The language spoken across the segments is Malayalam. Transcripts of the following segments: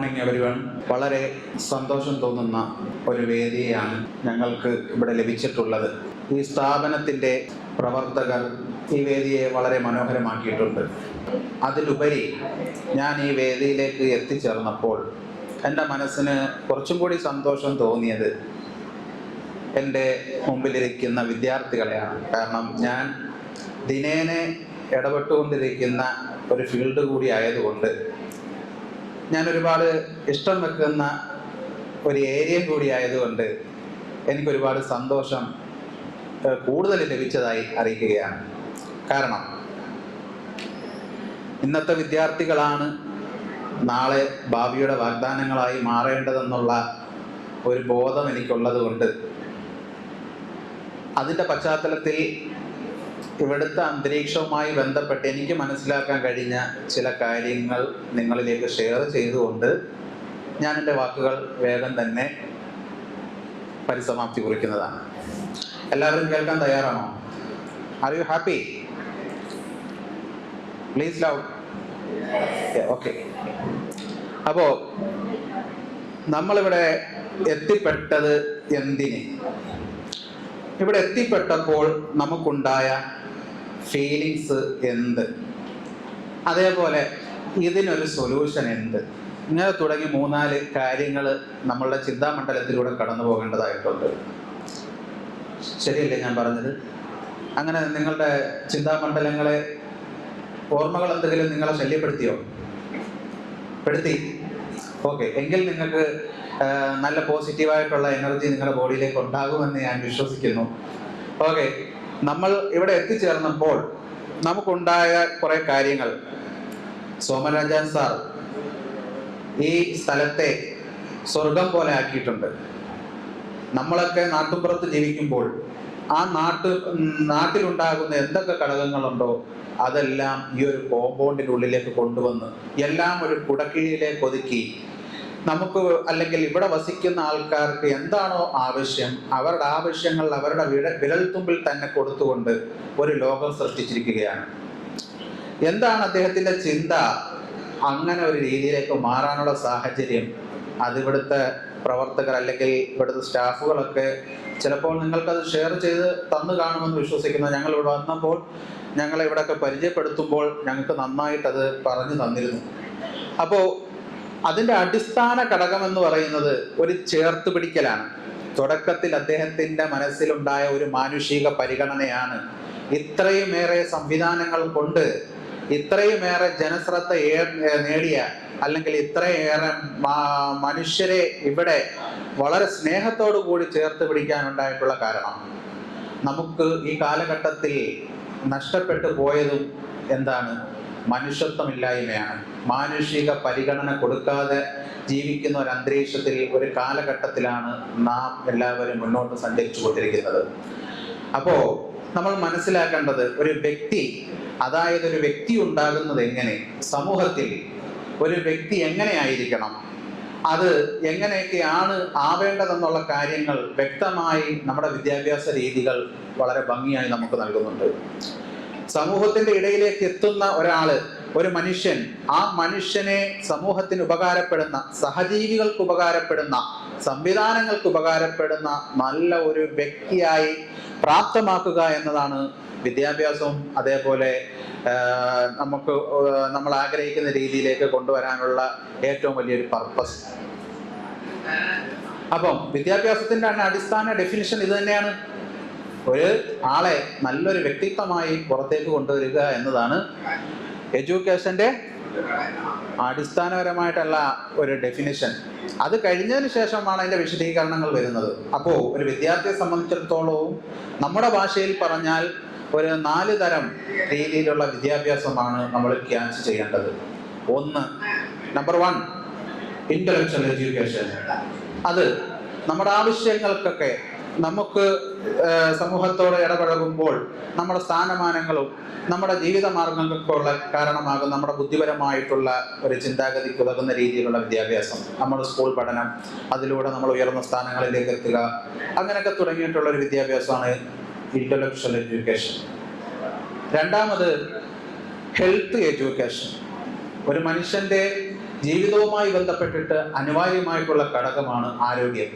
മോർണിംഗ് എവരിവൺ വളരെ സന്തോഷം തോന്നുന്ന ഒരു വേദിയാണ് ഞങ്ങൾക്ക് ഇവിടെ ലഭിച്ചിട്ടുള്ളത്. ഈ സ്ഥാപനത്തിന്റെ പ്രവർത്തകർ ഈ വേദിയെ വളരെ മനോഹരമാക്കിയിട്ടുണ്ട്. അതിലുപരി ഞാൻ ഈ വേദിയിലേക്ക് എത്തിച്ചേർന്നപ്പോൾ എന്റെ മനസ്സിന് കുറച്ചും കൂടി സന്തോഷം തോന്നിയത് എന്റെ മുമ്പിലിരിക്കുന്ന വിദ്യാർത്ഥികളെയാണ്. കാരണം ഞാൻ ദിനേനെ ഇടപെട്ടുകൊണ്ടിരിക്കുന്ന ഒരു ഫീൽഡ് കൂടി ആയതുകൊണ്ട് ഞാൻ ഒരുപാട് ഇഷ്ടം വെക്കുന്ന ഒരു ഏരിയ കൂടി ആയതുകൊണ്ട് എനിക്ക് ഒരുപാട് സന്തോഷം കൂടുതൽ ലഭിച്ചതായി അറിയിക്കുകയാണ്. കാരണം ഇന്നത്തെ വിദ്യാർത്ഥികളാണ് നാളെ ഭാവിയുടെ വാഗ്ദാനങ്ങളായി മാറേണ്ടതെന്നുള്ള ഒരു ബോധം എനിക്കുള്ളത് കൊണ്ട് അതിന്റെ പശ്ചാത്തലത്തിൽ ഇവിടുത്തെ അന്തരീക്ഷവുമായി ബന്ധപ്പെട്ട് എനിക്ക് മനസ്സിലാക്കാൻ കഴിഞ്ഞ ചില കാര്യങ്ങൾ നിങ്ങളിലേക്ക് ഷെയർ ചെയ്തുകൊണ്ട് ഞാൻ എന്റെ വാക്കുകൾ വേഗം തന്നെ പരിസമാപ്തി കുറിക്കുന്നതാണ്. എല്ലാവരും കേൾക്കാൻ തയ്യാറാണോ? Are you happy please love okay അപ്പോൾ നമ്മളിവിടെ എത്തിപ്പെട്ടത് എന്തിന്? ഇവിടെ എത്തിപ്പെട്ടപ്പോൾ നമുക്കുണ്ടായ ഫീലിങ്സ് എന്ത്? അതേപോലെ ഇതിനൊരു സൊല്യൂഷൻ എന്ത്? ഇങ്ങനെ തുടങ്ങി മൂന്നാൽ കാര്യങ്ങൾ നമ്മളുടെ ചിന്താമണ്ഡലത്തിലൂടെ കടന്നു പോകേണ്ടതായിട്ടുണ്ട്. ശരിയല്ലേ ഞാൻ പറഞ്ഞത്? അങ്ങനെ നിങ്ങളുടെ ചിന്താമണ്ഡലങ്ങളെ ഓർമ്മകൾ എന്തെങ്കിലും നിങ്ങളെ ശല്യപ്പെടുത്തിയോ? പെടുത്തി. ഓക്കെ. എങ്കിൽ നിങ്ങൾക്ക് നല്ല പോസിറ്റീവായിട്ടുള്ള എനർജി നിങ്ങളുടെ ബോഡിയിലേക്ക് ഉണ്ടാകുമെന്ന് ഞാൻ വിശ്വസിക്കുന്നു. ഓക്കെ. നമ്മൾ ഇവിടെ എത്തിച്ചേർന്നപ്പോൾ നമുക്കുണ്ടായ കുറെ കാര്യങ്ങൾ. സോമരാജൻ സാർ ഈ സ്ഥലത്തെ സ്വർഗം പോലെ ആക്കിയിട്ടുണ്ട്. നമ്മളൊക്കെ നാട്ടുപുറത്ത് ജീവിക്കുമ്പോൾ ആ നാട്ട് നാട്ടിലുണ്ടാകുന്ന എന്തൊക്കെ ഘടകങ്ങളുണ്ടോ അതെല്ലാം ഈ ഒരു കോമ്പൗണ്ടിനുള്ളിലേക്ക് കൊണ്ടുവന്ന് എല്ലാം ഒരു കുടക്കീഴിലേക്ക് ഒതുക്കി നമുക്ക് അല്ലെങ്കിൽ ഇവിടെ വസിക്കുന്ന ആൾക്കാർക്ക് എന്താണോ ആവശ്യം അവരുടെ ആവശ്യങ്ങൾ അവരുടെ വിര വിരൽത്തുമ്പിൽ തന്നെ കൊടുത്തുകൊണ്ട് ഒരു ലോകം സൃഷ്ടിച്ചിരിക്കുകയാണ്. എന്താണ് അദ്ദേഹത്തിന്റെ ചിന്ത? അങ്ങനെ ഒരു രീതിയിലേക്ക് മാറാനുള്ള സാഹചര്യം അതിവിടുത്തെ പ്രവർത്തകർ അല്ലെങ്കിൽ ഇവിടുത്തെ സ്റ്റാഫുകളൊക്കെ ചിലപ്പോൾ നിങ്ങൾക്കത് ഷെയർ ചെയ്ത് തന്നു കാണുമെന്ന് വിശ്വസിക്കുന്നു. ഞങ്ങൾ ഇവിടെ വന്നപ്പോൾ ഞങ്ങളെ ഇവിടെയൊക്കെ പരിചയപ്പെടുത്തുമ്പോൾ ഞങ്ങൾക്ക് നന്നായിട്ട് അത് പറഞ്ഞു തന്നിരുന്നു. അപ്പോൾ അതിന്റെ അടിസ്ഥാന ഘടകം എന്ന് പറയുന്നത് ഒരു ചേർത്ത് പിടിക്കലാണ്. തുടക്കത്തിൽ അദ്ദേഹത്തിന്റെ മനസ്സിലുണ്ടായ ഒരു മാനുഷിക പരിഗണനയാണ്. ഇത്രയുമേറെ സംവിധാനങ്ങൾ കൊണ്ട് ഇത്രയുമേറെ ജനശ്രദ്ധ നേടിയ അല്ലെങ്കിൽ ഇത്രയേറെ മനുഷ്യരെ ഇവിടെ വളരെ സ്നേഹത്തോടു കൂടി ചേർത്ത് പിടിക്കാനുണ്ടായിട്ടുള്ള കാരണം നമുക്ക് ഈ കാലഘട്ടത്തിൽ നഷ്ടപ്പെട്ടു പോയതും എന്താണ്? മനുഷ്യത്വമില്ലായ്മയാണ്. മാനുഷിക പരിഗണന കൊടുക്കാതെ ജീവിക്കുന്ന ഒരു അന്തരീക്ഷത്തിൽ ഒരു കാലഘട്ടത്തിലാണ് നാം എല്ലാവരും മുന്നോട്ട് സഞ്ചരിച്ചു കൊണ്ടിരിക്കുന്നത് അപ്പോ നമ്മൾ മനസ്സിലാക്കേണ്ടത് ഒരു വ്യക്തി അതായത് ഒരു വ്യക്തി ഉണ്ടാകുന്നത് എങ്ങനെ? സമൂഹത്തിൽ ഒരു വ്യക്തി എങ്ങനെയായിരിക്കണം? അത് എങ്ങനെയൊക്കെയാണ് ആവേണ്ടതെന്നുള്ള കാര്യങ്ങൾ വ്യക്തമായി നമ്മുടെ വിദ്യാഭ്യാസ രീതികൾ വളരെ ഭംഗിയായി നമുക്ക് നൽകുന്നുണ്ട്. സമൂഹത്തിന്റെ ഇടയിലേക്ക് എത്തുന്ന ഒരാൾ ഒരു മനുഷ്യൻ ആ മനുഷ്യനെ സമൂഹത്തിന് ഉപകാരപ്പെടുന്ന സഹജീവികൾക്ക് ഉപകാരപ്പെടുന്ന സംവിധാനങ്ങൾക്ക് ഉപകാരപ്പെടുന്ന നല്ല ഒരു വ്യക്തിയായി പ്രാപ്തമാക്കുക എന്നതാണ് വിദ്യാഭ്യാസവും അതേപോലെ നമുക്ക് നമ്മൾ ആഗ്രഹിക്കുന്ന രീതിയിലേക്ക് കൊണ്ടുവരാനുള്ള ഏറ്റവും വലിയൊരു പർപ്പസ് അപ്പം വിദ്യാഭ്യാസത്തിന്റെ അടിസ്ഥാന ഡെഫിനിഷൻ ഇത് തന്നെയാണ്. ഒരു ആളെ നല്ലൊരു വ്യക്തിത്വമായി പുറത്തേക്ക് കൊണ്ടുവരിക എന്നതാണ് എഡ്യൂക്കേഷന്റെ അടിസ്ഥാനപരമായിട്ടുള്ള ഒരു ഡെഫിനിഷൻ അത് കഴിഞ്ഞതിന് ശേഷമാണ് അതിന്റെ വിശദീകരണങ്ങൾ വരുന്നത്. അപ്പോൾ ഒരു വിദ്യാർത്ഥിയെ സംബന്ധിച്ചിടത്തോളവും നമ്മുടെ ഭാഷയിൽ പറഞ്ഞാൽ ഒരു നാല് തരം രീതിയിലുള്ള വിദ്യാഭ്യാസമാണ് നമ്മൾ ക്യാച്ച് ചെയ്യേണ്ടത്. ഒന്ന് നമ്പർ വൺ ഇന്റലക്ച്വൽ എഡ്യൂക്കേഷൻ അത് നമ്മുടെ ആവശ്യങ്ങൾക്കൊക്കെ നമുക്ക് സമൂഹത്തോട് ഇടപഴകുമ്പോൾ നമ്മുടെ സ്ഥാനമാനങ്ങളും നമ്മുടെ ജീവിത മാർഗങ്ങൾക്കുള്ള കാരണമാകും നമ്മുടെ ബുദ്ധിപരമായിട്ടുള്ള ഒരു ചിന്താഗതിക്ക് ഉതകുന്ന രീതിയിലുള്ള വിദ്യാഭ്യാസം. നമ്മുടെ സ്കൂൾ പഠനം അതിലൂടെ നമ്മൾ ഉയർന്ന സ്ഥാനങ്ങളിലേക്ക് എത്തുക അങ്ങനെയൊക്കെ തുടങ്ങിയിട്ടുള്ള ഒരു വിദ്യാഭ്യാസമാണ് ഇന്റലക്ച്വൽ എഡ്യൂക്കേഷൻ രണ്ടാമത് ഹെൽത്ത് എഡ്യൂക്കേഷൻ ഒരു മനുഷ്യന്റെ ജീവിതവുമായി ബന്ധപ്പെട്ടിട്ട് അനിവാര്യമായിട്ടുള്ള ഘടകമാണ് ആരോഗ്യം.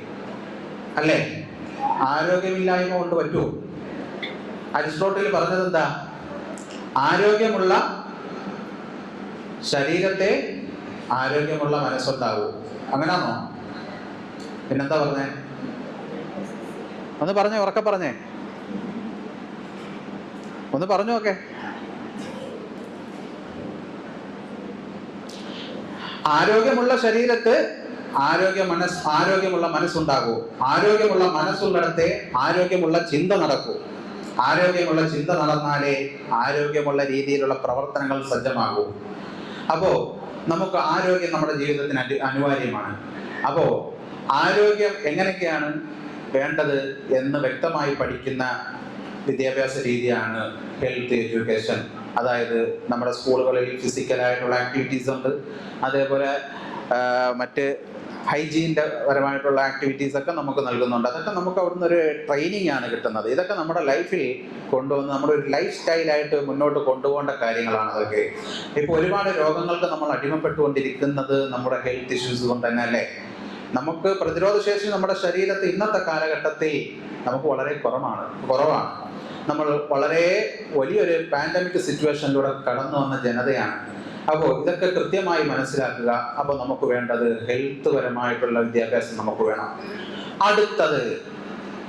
അല്ലേ? ആരോഗ്യമില്ലായ്മ കൊണ്ട് പറ്റുമോ? അരിസ്റ്റോട്ടിൽ പറഞ്ഞത് എന്താ? ആരോഗ്യമുള്ള ശരീരത്തെ ആരോഗ്യമുള്ള മനസ്സുണ്ടാവൂ അങ്ങനാണോ പിന്നെന്താ പറഞ്ഞേ? ഒന്ന് പറഞ്ഞേ ഉറക്കെ പറഞ്ഞേ. ഒന്ന് പറഞ്ഞു നോക്കെ ആരോഗ്യമുള്ള ശരീരത്ത് ആരോഗ്യ മനസ് ആരോഗ്യമുള്ള മനസ്സുണ്ടാകൂ. ആരോഗ്യമുള്ള മനസ്സുള്ളിടത്തെ ആരോഗ്യമുള്ള ചിന്ത നടക്കൂ. ആരോഗ്യമുള്ള ചിന്ത നടന്നാലേ ആരോഗ്യമുള്ള രീതിയിലുള്ള പ്രവർത്തനങ്ങൾ സജ്ജമാകൂ. അപ്പോ നമുക്ക് ആരോഗ്യം നമ്മുടെ ജീവിതത്തിന് അനി- അനിവാര്യമാണ്. അപ്പോ ആരോഗ്യം എങ്ങനെയൊക്കെയാണ് വേണ്ടത് എന്ന് വ്യക്തമായി പഠിക്കുന്ന വിദ്യാഭ്യാസ രീതിയാണ് ഹെൽത്ത് എഡ്യൂക്കേഷൻ അതായത് നമ്മുടെ സ്കൂളുകളിൽ ഫിസിക്കലായിട്ടുള്ള ആക്ടിവിറ്റീസ് ഉണ്ട്. അതേപോലെ മറ്റ് ഹൈജീന്റെ പരമായിട്ടുള്ള ആക്ടിവിറ്റീസ് ഒക്കെ നമുക്ക് നൽകുന്നുണ്ട്. അതൊക്കെ നമുക്ക് അവിടുന്ന് ഒരു ട്രെയിനിങ് ആണ് കിട്ടുന്നത്. ഇതൊക്കെ നമ്മുടെ ലൈഫിൽ കൊണ്ടുവന്ന് നമ്മുടെ ഒരു ലൈഫ് സ്റ്റൈലായിട്ട് മുന്നോട്ട് കൊണ്ടുപോകേണ്ട കാര്യങ്ങളാണ് അതൊക്കെ. ഇപ്പോൾ ഒരുപാട് രോഗങ്ങൾക്ക് നമ്മൾ അടിമപ്പെട്ടുകൊണ്ടിരിക്കുന്നത് നമ്മുടെ ഹെൽത്ത് ഇഷ്യൂസ് കൊണ്ട് തന്നെ അല്ലേ? നമുക്ക് പ്രതിരോധ ശേഷി നമ്മുടെ ശരീരത്തിൽ ഇന്നത്തെ കാലഘട്ടത്തിൽ നമുക്ക് വളരെ കുറവാണ് കുറവാണ്. നമ്മൾ വളരെ വലിയൊരു പാൻഡമിക് സിറ്റുവേഷനിലൂടെ കടന്നു വന്ന ജനതയാണ്. അപ്പോൾ ഇതൊക്കെ കൃത്യമായി മനസ്സിലാക്കുക. അപ്പോൾ നമുക്ക് വേണ്ടത് ഹെൽത്ത് പരമായിട്ടുള്ള വിദ്യാഭ്യാസം നമുക്ക് വേണം. അടുത്തത്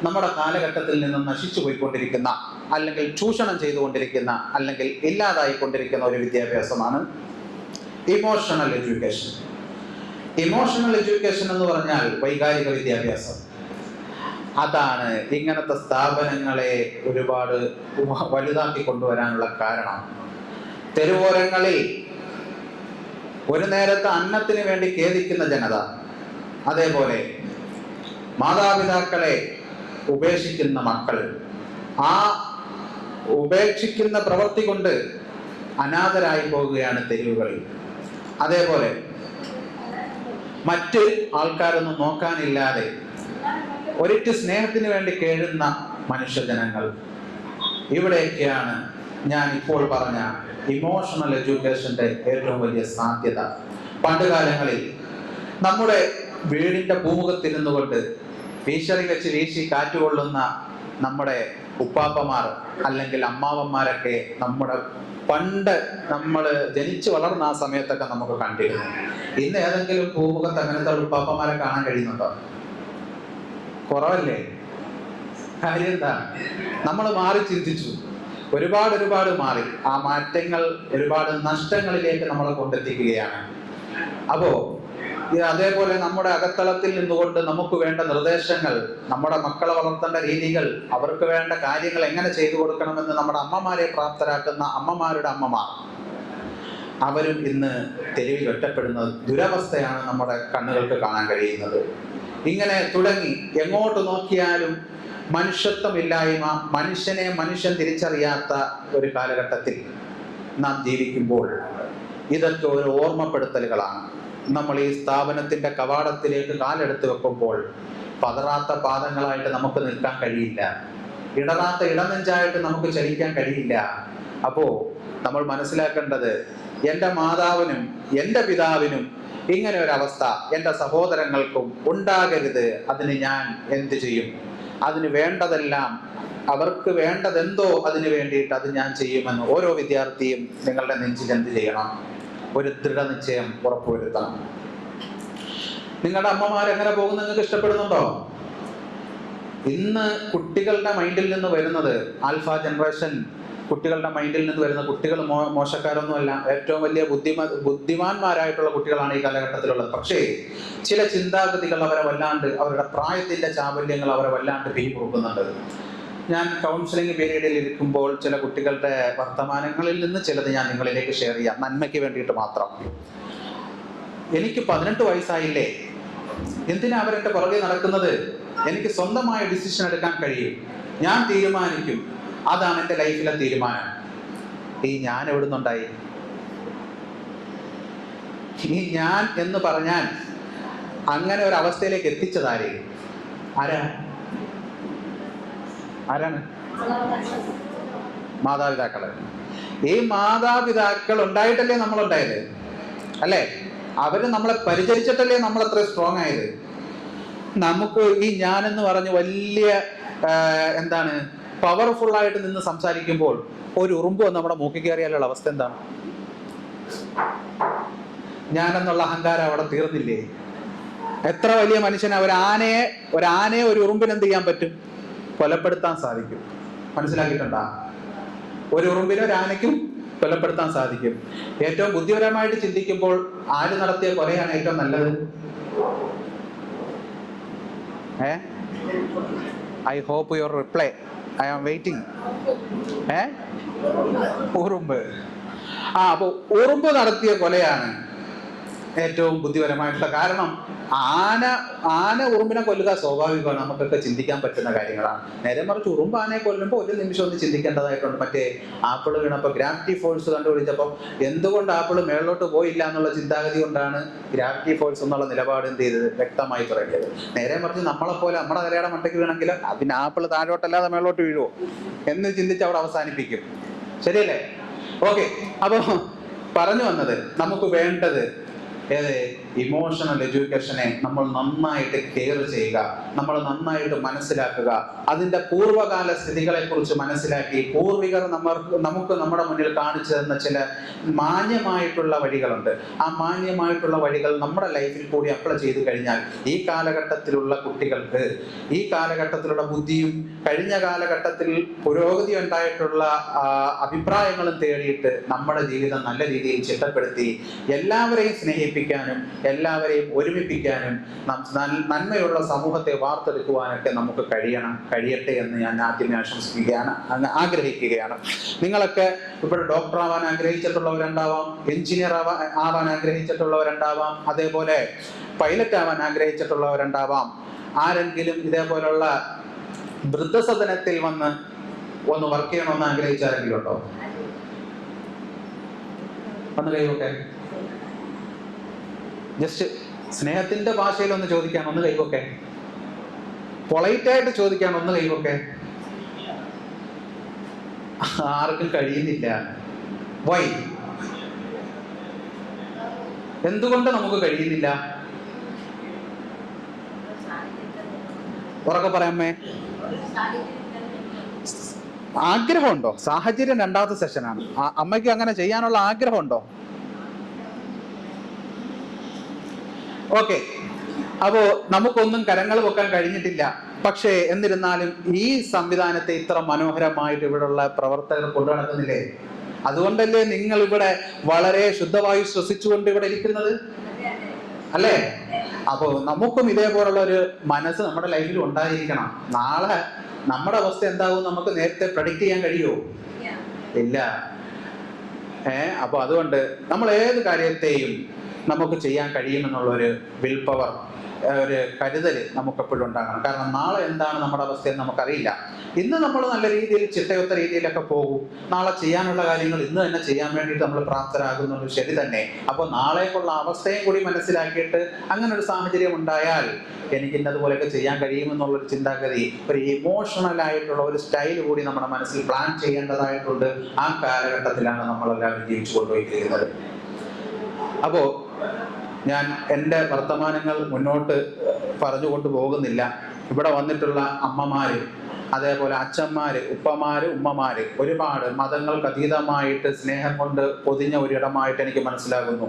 നമ്മുടെ കാലഘട്ടത്തിൽ നിന്ന് നശിച്ചു പോയിക്കൊണ്ടിരിക്കുന്ന അല്ലെങ്കിൽ ചൂഷണം ചെയ്തുകൊണ്ടിരിക്കുന്ന അല്ലെങ്കിൽ ഇല്ലാതായിക്കൊണ്ടിരിക്കുന്ന ഒരു വിദ്യാഭ്യാസമാണ് ഇമോഷണൽ എഡ്യൂക്കേഷൻ ഇമോഷണൽ എഡ്യൂക്കേഷൻ എന്ന് പറഞ്ഞാൽ വൈകാരിക വിദ്യാഭ്യാസം. അതാണ് ഇങ്ങനത്തെ സ്ഥാപനങ്ങളെ ഒരുപാട് വലുതാക്കി കൊണ്ടുവരാനുള്ള കാരണം. തെരുവോരങ്ങളിൽ ഒരു നേരത്തെ അന്നത്തിന് വേണ്ടി ഖേദിക്കുന്ന ജനത അതേപോലെ മാതാപിതാക്കളെ ഉപേക്ഷിക്കുന്ന മക്കൾ. ആ ഉപേക്ഷിക്കുന്ന പ്രവൃത്തി കൊണ്ട് അനാഥരായി പോകുകയാണ് തെരുവുകളിൽ അതേപോലെ മറ്റ് ആൾക്കാരൊന്നും നോക്കാനില്ലാതെ ഒരിറ്റ് സ്നേഹത്തിന് വേണ്ടി കേഴുന്ന മനുഷ്യജനങ്ങൾ ഇവിടെയൊക്കെയാണ് ഞാൻ ഇപ്പോൾ പറഞ്ഞ ഇമോഷണൽ എഡ്യൂക്കേഷന്റെ ഏറ്റവും വലിയ സാധ്യത പണ്ട് കാലങ്ങളിൽ നമ്മുടെ വീടിന്റെ പൂമുഖത്തിരുന്നു കൊണ്ട് വീശറി വെച്ച് വീശി കാറ്റുകൊള്ളുന്ന നമ്മുടെ ഉപ്പാപ്പമാർ അല്ലെങ്കിൽ അമ്മാവന്മാരൊക്കെ നമ്മുടെ പണ്ട് നമ്മൾ ജനിച്ചു വളർന്ന ആ സമയത്തൊക്കെ നമുക്ക് കണ്ടിരുന്നു. ഇന്ന് ഏതെങ്കിലും പൂമുഖത്ത് അങ്ങനത്തെ ഉപ്പാപ്പമാരെ കാണാൻ കഴിയുന്നുണ്ടോ? കുറവല്ലേ? കാര്യം എന്താ? നമ്മൾ മാറി ചിന്തിച്ചു. ഒരുപാട് ഒരുപാട് മാറി. ആ മാറ്റങ്ങൾ ഒരുപാട് നഷ്ടങ്ങളിലേക്ക് നമ്മളെ കൊണ്ടെത്തിക്കുകയാണ്. അപ്പോ അതേപോലെ നമ്മുടെ അകത്തളത്തിൽ നിന്നുകൊണ്ട് നമുക്ക് വേണ്ട നിർദ്ദേശങ്ങൾ നമ്മുടെ മക്കളെ വളർത്തേണ്ട രീതികൾ അവർക്ക് വേണ്ട കാര്യങ്ങൾ എങ്ങനെ ചെയ്തു കൊടുക്കണമെന്ന് നമ്മുടെ അമ്മമാരെ പ്രാപ്തരാക്കുന്ന അമ്മമാരുടെ അമ്മമാർ. അവരും ഇന്ന് തെരുവിൽ ഒറ്റപ്പെടുന്ന ദുരവസ്ഥയാണ് നമ്മുടെ കണ്ണുകൾക്ക് കാണാൻ കഴിയുന്നത്. ഇങ്ങനെ തുടങ്ങി എങ്ങോട്ട് നോക്കിയാലും മനുഷ്യത്വമില്ലായ്മ മനുഷ്യനെ മനുഷ്യൻ തിരിച്ചറിയാത്ത ഒരു കാലഘട്ടത്തിൽ നാം ജീവിക്കുമ്പോൾ ഇതൊക്കെ ഒരു ഓർമ്മപ്പെടുത്തലുകളാണ്. നമ്മൾ ഈ സ്ഥാപനത്തിന്റെ കവാടത്തിലേക്ക് കാലെടുത്ത് വെക്കുമ്പോൾ പതറാത്ത പാദങ്ങളായിട്ട് നമുക്ക് നിൽക്കാൻ കഴിയില്ല. ഇടറാത്ത ഇടനെഞ്ചായിട്ട് നമുക്ക് ചലിക്കാൻ കഴിയില്ല. അപ്പോ നമ്മൾ മനസ്സിലാക്കേണ്ടത് എന്റെ മാതാവിനും എന്റെ പിതാവിനും ഇങ്ങനെ ഒരു അവസ്ഥ എന്റെ സഹോദരങ്ങൾക്കും ഉണ്ടാകരുത്. അതിന് ഞാൻ എന്ത് ചെയ്യും? അതിന് വേണ്ടതെല്ലാം അവർക്ക് വേണ്ടതെന്തോ അതിന് വേണ്ടിയിട്ട് അത് ഞാൻ ചെയ്യുമെന്ന് ഓരോ വിദ്യാർത്ഥിയും നിങ്ങളുടെ നെഞ്ചിൽ എന്ത് ചെയ്യണം? ഒരു ദൃഢനിശ്ചയം ഉറപ്പുവരുത്തണം. നിങ്ങളുടെ അമ്മമാർ എങ്ങനെ പോകുന്ന? നിങ്ങൾക്ക് ഇഷ്ടപ്പെടുന്നുണ്ടോ? ഇന്ന് കുട്ടികളുടെ മൈൻഡിൽ നിന്ന് വരുന്നത് ആൽഫ ജനറേഷൻ കുട്ടികളുടെ മൈൻഡിൽ നിന്ന് വരുന്ന കുട്ടികൾ മോ മോശക്കാരൊന്നുമല്ല. ഏറ്റവും വലിയ ബുദ്ധിമാ ബുദ്ധിമാന്മാരായിട്ടുള്ള കുട്ടികളാണ് ഈ കാലഘട്ടത്തിലുള്ളത്. പക്ഷേ ചില ചിന്താഗതികൾ അവരെ വല്ലാണ്ട് അവരുടെ പ്രായത്തിന്റെ ചാബല്യങ്ങൾ അവരെ വല്ലാണ്ട് പിരിമുറുക്കുന്നുണ്ട്. ഞാൻ കൗൺസിലിംഗ് പീരീഡിൽ ഇരിക്കുമ്പോൾ ചില കുട്ടികളുടെ വർത്തമാനങ്ങളിൽ നിന്ന് ചിലത് ഞാൻ നിങ്ങളിലേക്ക് ഷെയർ ചെയ്യാം. നന്മയ്ക്ക് വേണ്ടിയിട്ട് മാത്രം. എനിക്ക് പതിനെട്ട് വയസ്സായില്ലേ? എന്തിനാ അവരെന്റെ പുറകെ നടക്കുന്നത്? എനിക്ക് സ്വന്തമായ ഡിസിഷൻ എടുക്കാൻ കഴിയും. ഞാൻ തീരുമാനിക്കും. അതാണ് എന്റെ ലൈഫിലെ തീരുമാനം. ഈ ഞാൻ എവിടുന്നുണ്ടായി? ഈ ഞാൻ എന്ന് പറഞ്ഞാൽ അങ്ങനെ ഒരു അവസ്ഥയിലേക്ക് എത്തിച്ചതാരേ ആരാ? ആരാണ്? മാതാപിതാക്കൾ. ഈ മാതാപിതാക്കൾ ഉണ്ടായിട്ടല്ലേ നമ്മൾ ഉണ്ടായത് അല്ലേ? അവർ നമ്മളെ പരിചരിച്ചിട്ടല്ലേ നമ്മൾ അത്ര സ്ട്രോങ് ആയത്? നമുക്ക് ഈ ഞാൻ എന്ന് പറഞ്ഞ് വലിയ എന്താണ് പവർഫുൾ ആയിട്ട് നിന്ന് സംസാരിക്കുമ്പോൾ ഒരു ഉറുമ്പ് നമ്മുടെ മൂക്കി കയറിയാലുള്ള അവസ്ഥ എന്താണ്? ഞാനെന്നുള്ള അഹങ്കാരം അവിടെ തീർന്നില്ലേ? എത്ര വലിയ മനുഷ്യനെ ഒരു ആനയെ ഒരു ആനയെ ഒരു ഉറുമ്പിന് എന്ത് ചെയ്യാൻ പറ്റും? കൊലപ്പെടുത്താൻ സാധിക്കും. മനസ്സിലാക്കിയിട്ടുണ്ടാ? ഒരു ഉറുമ്പിനെ ഒരു ആനയ്ക്കും കൊലപ്പെടുത്താൻ സാധിക്കും. ഏറ്റവും ബുദ്ധിപരമായിട്ട് ചിന്തിക്കുമ്പോൾ ആര് നടത്തിയ കൊലയാണ് ഏറ്റവും നല്ലത്. ഏ? I hope your reply I am waiting ഏ ഉറുമ്പ് ആ അപ്പോൾ ഉറുമ്പ് നടത്തിയ കൊലയാണ്. ഏറ്റവും ബുദ്ധിപരമായിട്ടുള്ള കാരണം ആന ആന ഉറുമ്പിനെ കൊല്ലുക സ്വാഭാവികമാണ്. നമുക്കൊക്കെ ചിന്തിക്കാൻ പറ്റുന്ന കാര്യങ്ങളാണ്. നേരെ മറിച്ച് ഉറുമ്പ് ആനയെ കൊല്ലുമ്പോൾ ഒരു നിമിഷം ഒന്ന് ചിന്തിക്കേണ്ടതായിട്ടുണ്ട്. മറ്റേ ആപ്പിൾ വീണപ്പോൾ ഗ്രാവിറ്റി ഫോഴ്സ് കണ്ടുപിടിച്ചപ്പോൾ എന്തുകൊണ്ട് ആപ്പിൾ മേളിലോട്ട് പോയില്ല എന്നുള്ള ചിന്താഗതി കൊണ്ടാണ് ഗ്രാവിറ്റി ഫോഴ്സ് എന്നുള്ള നിലപാട് എന്ത് ചെയ്തത്? വ്യക്തമായി തുടങ്ങിയത്. നേരെ മറിച്ച് നമ്മളെപ്പോലെ നമ്മുടെ തലയുടെ മണ്ടയ്ക്ക് വീണെങ്കിൽ പിന്നെ ആപ്പിൾ താഴോട്ടല്ലാതെ മേളിലോട്ട് വീഴുമോ എന്ന് ചിന്തിച്ച് അവിടെ അവസാനിപ്പിക്കും. ശരിയല്ലേ? ഓക്കെ. അപ്പോൾ പറഞ്ഞു വന്നത് നമുക്ക് വേണ്ടത് ഏത് ഇമോഷണൽ എഡ്യൂക്കേഷനെ നമ്മൾ നന്നായിട്ട് കെയർ ചെയ്യുക നമ്മൾ നന്നായിട്ട് മനസ്സിലാക്കുക. അതിന്റെ പൂർവകാല സ്ഥിതികളെ കുറിച്ച് മനസ്സിലാക്കി പൂർവികർ നമ്മൾ നമുക്ക് നമ്മുടെ മുന്നിൽ കാണിച്ചു തന്ന ചില മാന്യമായിട്ടുള്ള വഴികളുണ്ട്. ആ മാന്യമായിട്ടുള്ള വഴികൾ നമ്മുടെ ലൈഫിൽ കൂടി അപ്ലൈ ചെയ്തു കഴിഞ്ഞാൽ ഈ കാലഘട്ടത്തിലുള്ള കുട്ടികൾക്ക് ഈ കാലഘട്ടത്തിലുള്ള ബുദ്ധിയും കഴിഞ്ഞ കാലഘട്ടത്തിൽ പുരോഗതി ഉണ്ടായിട്ടുള്ള അഭിപ്രായങ്ങളും തേടിയിട്ട് നമ്മുടെ ജീവിതം നല്ല രീതിയിൽ ചിട്ടപ്പെടുത്തി എല്ലാവരെയും സ്നേഹിപ്പിക്കാനും എല്ലാവരെയും ഒരുമിപ്പിക്കാനും നന്മയുള്ള സമൂഹത്തെ വാർത്തെടുക്കുവാനൊക്കെ നമുക്ക് കഴിയണം കഴിയട്ടെ എന്ന് ഞാൻ ആദ്യമേ ആശംസിക്കുകയാണ് ആഗ്രഹിക്കുകയാണ്. നിങ്ങളൊക്കെ ഇപ്പോൾ ഡോക്ടർ ആവാൻ ആഗ്രഹിച്ചിട്ടുള്ളവരുണ്ടാവാം എഞ്ചിനീയർ ആവാൻ ആവാൻ ആഗ്രഹിച്ചിട്ടുള്ളവരുണ്ടാവാം അതേപോലെ പൈലറ്റ് ആവാൻ ആഗ്രഹിച്ചിട്ടുള്ളവരുണ്ടാവാം ആരെങ്കിലും ഇതേപോലുള്ള വൃദ്ധസദനത്തിൽ വന്ന് ഒന്ന് വർക്ക് ചെയ്യണമെന്ന് ആഗ്രഹിച്ച ആരെങ്കിലും ഉണ്ടോ? ഒന്ന് കൈവക്കെ ജസ്റ്റ് സ്നേഹത്തിന്റെ ഭാഷയിൽ ഒന്ന് ചോദിക്കാൻ ഒന്ന് കൈവൊക്കെ. പൊളൈറ്റ് ആയിട്ട് ചോദിക്കാൻ ഒന്ന് കൈവൊക്കെ. ആർക്കും കഴിയുന്നില്ല. വൈ എന്തുകൊണ്ട് നമുക്ക് കഴിയുന്നില്ല? ഉറക്കെ പറയാമേ ആഗ്രഹമുണ്ടോ? സാഹചര്യം രണ്ടാമത്തെ സെഷനാണ് അമ്മയ്ക്ക് അങ്ങനെ ചെയ്യാനുള്ള ആഗ്രഹമുണ്ടോ? ഓക്കെ അപ്പോ നമുക്കൊന്നും കരങ്ങൾ വെക്കാൻ കഴിഞ്ഞിട്ടില്ല. പക്ഷേ എന്നിരുന്നാലും ഈ സംവിധാനത്തെ ഇത്ര മനോഹരമായിട്ട് ഇവിടെയുള്ള പ്രവർത്തകർ കൊണ്ടു നടക്കുന്നില്ലേ? അതുകൊണ്ടല്ലേ നിങ്ങൾ ഇവിടെ വളരെ ശുദ്ധവായു ശ്വസിച്ചുകൊണ്ട് ഇവിടെ ഇരിക്കുന്നത്? അല്ലേ? അപ്പോൾ നമുക്കും ഇതേപോലുള്ള ഒരു മനസ്സ് നമ്മുടെ ലൈഫിൽ ഉണ്ടായിരിക്കണം. നാളെ നമ്മുടെ അവസ്ഥ എന്താകും നമുക്ക് നേരത്തെ പ്രഡിക്റ്റ് ചെയ്യാൻ കഴിയുമോ? ഇല്ല. ഏഹ് അപ്പൊ അതുകൊണ്ട് നമ്മൾ ഏത് കാര്യത്തെയും നമുക്ക് ചെയ്യാൻ കഴിയുമെന്നുള്ള ഒരു വിൽ പവർ ഒരു കരുതൽ നമുക്കെപ്പോഴും ഉണ്ടാകണം. കാരണം നാളെ എന്താണ് നമ്മുടെ അവസ്ഥയെന്ന് നമുക്കറിയില്ല. ഇന്ന് നമ്മൾ നല്ല രീതിയിൽ ചിട്ടയൊത്ത രീതിയിലൊക്കെ പോകും. നാളെ ചെയ്യാനുള്ള കാര്യങ്ങൾ ഇന്ന് തന്നെ ചെയ്യാൻ വേണ്ടിയിട്ട് നമ്മൾ പ്രാപ്തരാകുന്നുള്ളൂ ശരി തന്നെ. അപ്പോൾ നാളേക്കുള്ള അവസ്ഥയും കൂടി മനസ്സിലാക്കിയിട്ട് അങ്ങനെ ഒരു സാഹചര്യം ഉണ്ടായാൽ എനിക്ക് ഇന്നതുപോലെയൊക്കെ ചെയ്യാൻ കഴിയുമെന്നുള്ളൊരു ചിന്താഗതി ഒരു ഇമോഷണൽ ആയിട്ടുള്ള ഒരു സ്റ്റൈൽ കൂടി നമ്മുടെ മനസ്സിൽ പ്ലാൻ ചെയ്യേണ്ടതായിട്ടുണ്ട് ആ കാലഘട്ടത്തിലാണ് നമ്മളെല്ലാവരും ജീവിച്ചു കൊണ്ടുപോയിരിക്കുന്നത് അപ്പോ ഞാൻ എന്റെ വർത്തമാനങ്ങൾ മുന്നോട്ട് പറഞ്ഞുകൊണ്ട് പോകുന്നില്ല. ഇവിടെ വന്നിട്ടുള്ള അമ്മമാര് അതേപോലെ അച്ഛന്മാര് ഉപ്പമാര് ഉമ്മമാര് ഒരുപാട് മതങ്ങൾക്ക് അതീതമായിട്ട് സ്നേഹം കൊണ്ട് പൊതിഞ്ഞ ഒരിടമായിട്ട് എനിക്ക് മനസ്സിലാകുന്നു.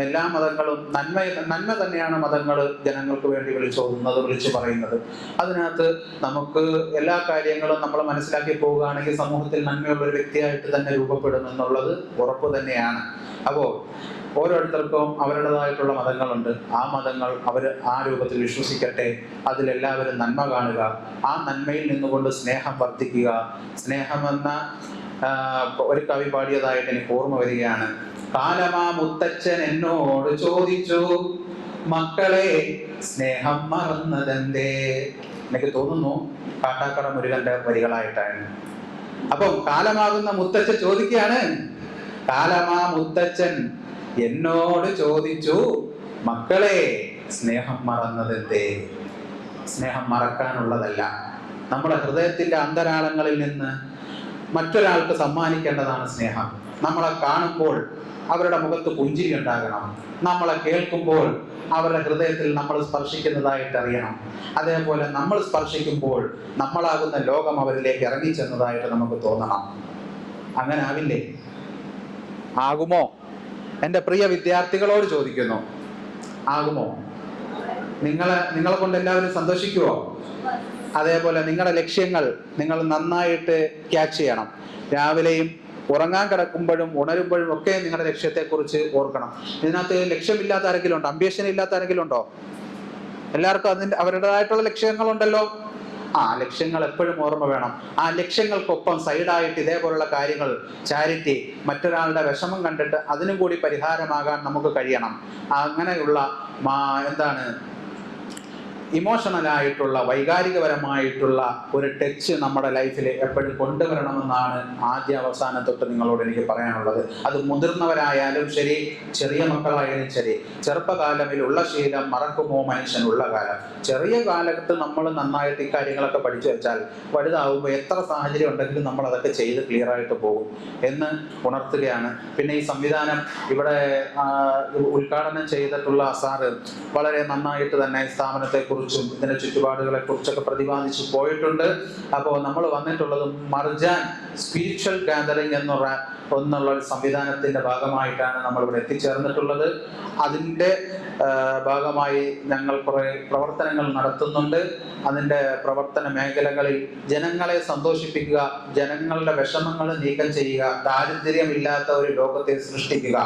എല്ലാ മതങ്ങളും നന്മ നന്മ തന്നെയാണ് മതങ്ങൾ ജനങ്ങൾക്ക് വേണ്ടി വിളിച്ചോതുന്നത് വിളിച്ചു പറയുന്നത്. അതിനകത്ത് നമുക്ക് എല്ലാ കാര്യങ്ങളും നമ്മൾ മനസ്സിലാക്കി പോവുകയാണെങ്കിൽ സമൂഹത്തിൽ നന്മയുള്ള ഒരു വ്യക്തിയായിട്ട് തന്നെ രൂപപ്പെടും എന്നുള്ളത് ഉറപ്പ് തന്നെയാണ്. അപ്പോൾ ഓരോരുത്തർക്കും അവരുടേതായിട്ടുള്ള മതങ്ങളുണ്ട്. ആ മതങ്ങൾ അവർ ആ രൂപത്തിൽ വിശ്വസിക്കട്ടെ. അതിലെല്ലാവരും നന്മ കാണുക. ആ നന്മയിൽ നിന്നുകൊണ്ട് സ്നേഹം വർദ്ധിക്കുക. സ്നേഹമെന്ന ഒരു കവി പാടിയതായിട്ട് എനിക്ക് ഓർമ്മ വരികയാണ്. കാലമാ മുത്തച്ഛൻ എന്നോട് ചോദിച്ചു മക്കളെ സ്നേഹം മറന്നതെന്തേ? എനിക്ക് തോന്നുന്നു കാട്ടാക്കട മുരുകന്റെ വരികളായിട്ടാണ്. അപ്പം കാലമാകുന്ന മുത്തച്ഛൻ ചോദിക്കുകയാണ് കാലമാ മുത്തച്ഛൻ എന്നോട് ചോദിച്ചു മക്കളെ സ്നേഹം മറന്നതെന്തേ സ്നേഹം മറക്കാനുള്ളതല്ല. നമ്മുടെ ഹൃദയത്തിന്റെ അന്തരാളങ്ങളിൽ നിന്ന് മറ്റൊരാൾക്ക് സമ്മാനിക്കേണ്ടതാണ് സ്നേഹം. നമ്മളെ കാണുമ്പോൾ അവരുടെ മുഖത്ത് പുഞ്ചിരി ഉണ്ടാകണം. നമ്മളെ കേൾക്കുമ്പോൾ അവരുടെ ഹൃദയത്തിൽ നമ്മൾ സ്പർശിക്കുന്നതായിട്ട് അറിയണം. അതേപോലെ നമ്മൾ സ്പർശിക്കുമ്പോൾ നമ്മളാകുന്ന ലോകം അവരിലേക്ക് ഇറങ്ങിച്ചെന്നതായിട്ട് നമുക്ക് തോന്നണം. അങ്ങനെ ആവില്ലേ? ആകുമോ? എന്റെ പ്രിയ വിദ്യാർത്ഥികളോട് ചോദിക്കുന്നു. ആകുമോ? നിങ്ങൾ നിങ്ങളെ കൊണ്ട് എല്ലാവരും സന്തോഷിക്കുമോ അതേപോലെ നിങ്ങളുടെ ലക്ഷ്യങ്ങൾ നിങ്ങൾ നന്നായിട്ട് ക്യാച്ച് ചെയ്യണം. രാവിലെയും ഉറങ്ങാൻ കിടക്കുമ്പോഴും ഉണരുമ്പോഴും ഒക്കെ നിങ്ങളുടെ ലക്ഷ്യത്തെക്കുറിച്ച് ഓർക്കണം. ഇതിനകത്ത് ലക്ഷ്യമില്ലാത്ത ആരെങ്കിലും ഉണ്ടോ? അംബിഷൻ ഇല്ലാത്ത ആരെങ്കിലും ഉണ്ടോ? എല്ലാവർക്കും അതിന്റെ അവരുടേതായിട്ടുള്ള ലക്ഷ്യങ്ങളുണ്ടല്ലോ. ആ ലക്ഷ്യങ്ങൾ എപ്പോഴും ഓർമ്മ വേണം. ആ ലക്ഷ്യങ്ങൾക്കൊപ്പം സൈഡായിട്ട് ഇതേപോലുള്ള കാര്യങ്ങൾ ചാരിറ്റി മറ്റൊരാളുടെ വിഷമം കണ്ടിട്ട് അതിനും കൂടി പരിഹാരമാകാൻ നമുക്ക് കഴിയണം. അങ്ങനെയുള്ള എന്താണ് ഇമോഷണലായിട്ടുള്ള വൈകാരികപരമായിട്ടുള്ള ഒരു ടച്ച് നമ്മുടെ ലൈഫിൽ എപ്പോഴും കൊണ്ടുവരണമെന്നാണ് ആദ്യ അവസാനം തൊട്ട് നിങ്ങളോട് എനിക്ക് പറയാനുള്ളത്. അത് മുതിർന്നവരായാലും ശരി ചെറിയ മക്കളായാലും ശരി ചെറുപ്പകാലമിലുള്ള ശീലം മറക്കുമോ മനുഷ്യനുള്ള കാലം. ചെറിയ കാലത്ത് നമ്മൾ നന്നായിട്ട് ഇക്കാര്യങ്ങളൊക്കെ കാര്യങ്ങളൊക്കെ പഠിച്ചു വെച്ചാൽ വലുതാവുമ്പോൾ എത്ര സാഹചര്യം ഉണ്ടെങ്കിലും നമ്മൾ അതൊക്കെ ചെയ്ത് ക്ലിയർ ആയിട്ട് പോകും എന്ന് ഉണർത്തുകയാണ്. പിന്നെ ഈ സംവിധാനം ഇവിടെ ഉദ്ഘാടനം ചെയ്തിട്ടുള്ള സാറ് വളരെ നന്നായിട്ട് തന്നെ സ്ഥാപനത്തെക്കുറിച്ചും ഇതിന്റെ ചുറ്റുപാടുകളെ കുറിച്ചൊക്കെ പ്രതിപാദിച്ച് പോയിട്ടുണ്ട്. അപ്പോൾ നമ്മൾ വന്നിട്ടുള്ളത് മർജാൻ സ്പിരിച്വൽ ഗാദറിംഗ് എന്നുള്ള എന്നുള്ള ഒരു സംവിധാനത്തിന്റെ ഭാഗമായിട്ടാണ് നമ്മൾ ഇവിടെ എത്തിച്ചേർന്നിട്ടുള്ളത്. അതിന്റെ ആ, ഭാഗമായി ഞങ്ങൾ കുറെ പ്രവർത്തനങ്ങൾ നടത്തുന്നുണ്ട്. അതിന്റെ പ്രവർത്തന മേഖലകളിൽ ജനങ്ങളെ സന്തോഷിപ്പിക്കുക ജനങ്ങളുടെ വിഷമങ്ങൾ നീക്കം ചെയ്യുക ദാരിദ്ര്യമില്ലാത്ത ഒരു ലോകത്തെ സൃഷ്ടിക്കുക.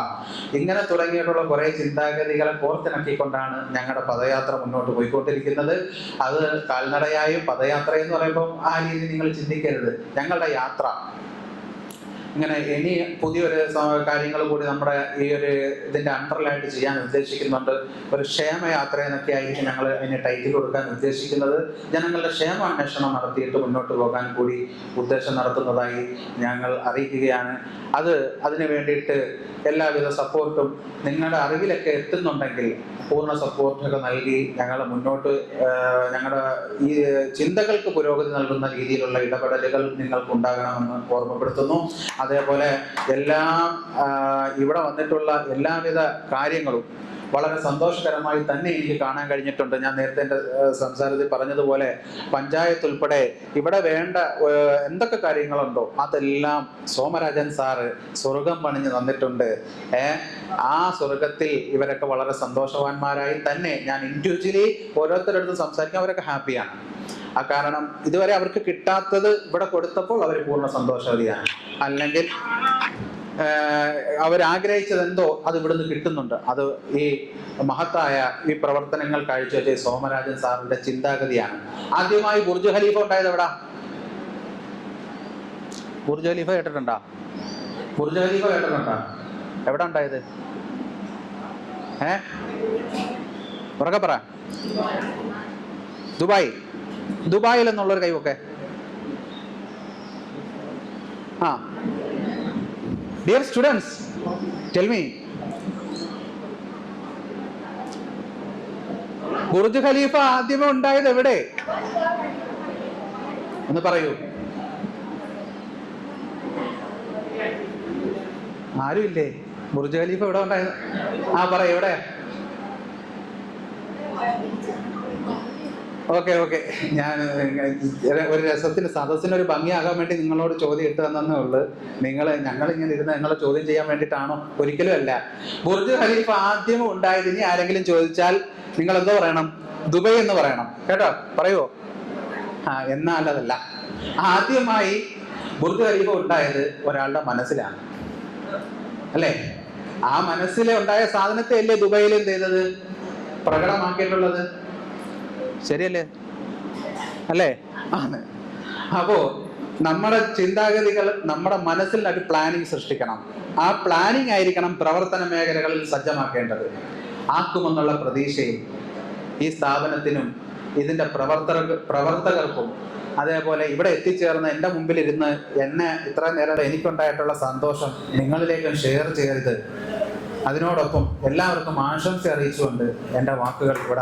ഇങ്ങനെ തുടങ്ങിയിട്ടുള്ള കുറെ ചിന്താഗതികളെ കോർത്തിണക്കിക്കൊണ്ടാണ് ഞങ്ങളുടെ പദയാത്ര മുന്നോട്ട് പോയിക്കൊണ്ടിരിക്കുന്നത്. അത് കാൽനടയായും പദയാത്ര എന്ന് പറയുമ്പോൾ ആ രീതി നിങ്ങൾ ചിന്തിക്കരുത്. ഞങ്ങളുടെ യാത്ര. ഇങ്ങനെ ഇനി പുതിയൊരു കാര്യങ്ങൾ കൂടി നമ്മുടെ ഈ ഒരു ഇതിന്റെ അണ്ടറിലായിട്ട് ചെയ്യാൻ ഉദ്ദേശിക്കുന്നുണ്ട്. ഒരു ക്ഷേമയാത്ര എന്നൊക്കെ ആയിരിക്കും ഞങ്ങൾ അതിന് ടൈറ്റിൽ കൊടുക്കാൻ ഉദ്ദേശിക്കുന്നത്. ജനങ്ങളുടെ ക്ഷേമ അന്വേഷണം നടത്തിയിട്ട് മുന്നോട്ട് പോകാൻ കൂടി ഉദ്ദേശം നടത്തുന്നതായി ഞങ്ങൾ അറിയിക്കുകയാണ്. അത് അതിനു വേണ്ടിയിട്ട് എല്ലാവിധ സപ്പോർട്ടും നിങ്ങളുടെ അറിവിലൊക്കെ എത്തുന്നുണ്ടെങ്കിൽ പൂർണ സപ്പോർട്ടൊക്കെ നൽകി ഞങ്ങൾ മുന്നോട്ട് ഞങ്ങളുടെ ഈ ചിന്തകൾക്ക് പുരോഗതി നൽകുന്ന രീതിയിലുള്ള ഇടപെടലുകൾ നിങ്ങൾക്ക് ഉണ്ടാകണമെന്ന് ഓർമ്മപ്പെടുത്തുന്നു. അതേപോലെ എല്ലാ ഇവിടെ വന്നിട്ടുള്ള എല്ലാവിധ കാര്യങ്ങളും വളരെ സന്തോഷകരമായി തന്നെ എനിക്ക് കാണാൻ കഴിഞ്ഞിട്ടുണ്ട്. ഞാൻ നേരത്തെ എന്റെ സംസാരത്തിൽ പറഞ്ഞതുപോലെ പഞ്ചായത്ത് ഉൾപ്പെടെ ഇവിടെ വേണ്ട എന്തൊക്കെ കാര്യങ്ങളുണ്ടോ അതെല്ലാം സോമരാജൻ സാറ് സ്വർഗം പണിഞ്ഞ് തന്നിട്ടുണ്ട്. ആ സ്വർഗത്തിൽ ഇവരൊക്കെ വളരെ സന്തോഷവാന്മാരായി തന്നെ ഞാൻ ഇൻഡിവിജ്വലി ഓരോരുത്തരടുത്ത് സംസാരിക്കാൻ അവരൊക്കെ ഹാപ്പിയാണ് ആ കാരണം ഇതുവരെ അവർക്ക് കിട്ടാത്തത് ഇവിടെ കൊടുത്തപ്പോൾ അവർ പൂർണ സന്തോഷവതിയാണ്. അല്ലെങ്കിൽ അവരാഗ്രഹിച്ചത് എന്തോ അത് ഇവിടുന്ന് കിട്ടുന്നുണ്ട്. അത് ഈ മഹത്തായ ഈ പ്രവർത്തനങ്ങൾ കാഴ്ചവെച്ച സോമരാജൻ സാറിന്റെ ചിന്താഗതിയാണ്. ആദ്യമായി ബുർജ് ഖലീഫ ഉണ്ടായത് എവിടാ? ബുർജ് ഖലീഫ കേട്ടിട്ടുണ്ടാ? ബുർജ് ഖലീഫ കേട്ടിട്ടുണ്ടാ? എവിടെ ഉണ്ടായത്? ഏ? പറ. ദുബായ്. ദുബായിൽ എന്നുള്ളൊരു കൈവൊക്കെ ആ dear students tell me Burj Khalifa ആദ്യമേ ഉണ്ടായത് എവിടെ? ഒന്ന് പറയൂ. ആരുമില്ലേ ബുർജ് ഖലീഫ എവിടെ ഉണ്ടായത്? ആ പറ എവിടെ? Okay okay. ഞാൻ ഒരു രസത്തിന് സദസ്സിന് ഒരു ഭംഗിയാകാൻ വേണ്ടി നിങ്ങളോട് ചോദ്യം ഇട്ട് തന്നേ ഉള്ളു. നിങ്ങൾ ഞങ്ങൾ ഇങ്ങനെ ഇരുന്ന് നിങ്ങളെ ചോദ്യം ചെയ്യാൻ വേണ്ടിയിട്ടാണോ? ഒരിക്കലും അല്ല. ബുർജ് ഖലീഫ ആദ്യം ഉണ്ടായത് ഇനി ആരെങ്കിലും ചോദിച്ചാൽ നിങ്ങൾ എന്തോ പറയണം? ദുബൈ എന്ന് പറയണം. കേട്ടോ? പറയുവോ ആ എന്നാൽ അതല്ല ആദ്യമായി ബുർജ് ഖലീഫ ഉണ്ടായത് ഒരാളുടെ മനസ്സിലാണ്. അല്ലേ? ആ മനസ്സിലെ ഉണ്ടായ സാധനത്തെ അല്ലേ ദുബൈയിൽ എന്ത് ചെയ്തത്? പ്രകടമാക്കിയിട്ടുള്ളത്? ശരിയല്ലേ? അല്ലേ? ആണ്. അപ്പോ നമ്മുടെ ചിന്താഗതികൾ നമ്മുടെ മനസ്സിൽ ഒരു പ്ലാനിങ് സൃഷ്ടിക്കണം. ആ പ്ലാനിങ് ആയിരിക്കണം പ്രവർത്തന മേഖലകളിൽ സജ്ജമാക്കേണ്ടത്. ആക്കുമെന്നുള്ള പ്രതീക്ഷയും ഈ സ്ഥാപനത്തിനും ഇതിന്റെ പ്രവർത്തക പ്രവർത്തകർക്കും അതേപോലെ ഇവിടെ എത്തിച്ചേർന്ന് എന്റെ മുമ്പിൽ ഇരുന്ന് എന്നെ ഇത്ര നേരം എനിക്കുണ്ടായിട്ടുള്ള സന്തോഷം നിങ്ങളിലേക്കും ഷെയർ ചെയ്യരുത്. അതിനോടൊപ്പം എല്ലാവർക്കും ആശംസ അറിയിച്ചുകൊണ്ട് എന്റെ വാക്കുകൾ ഇവിടെ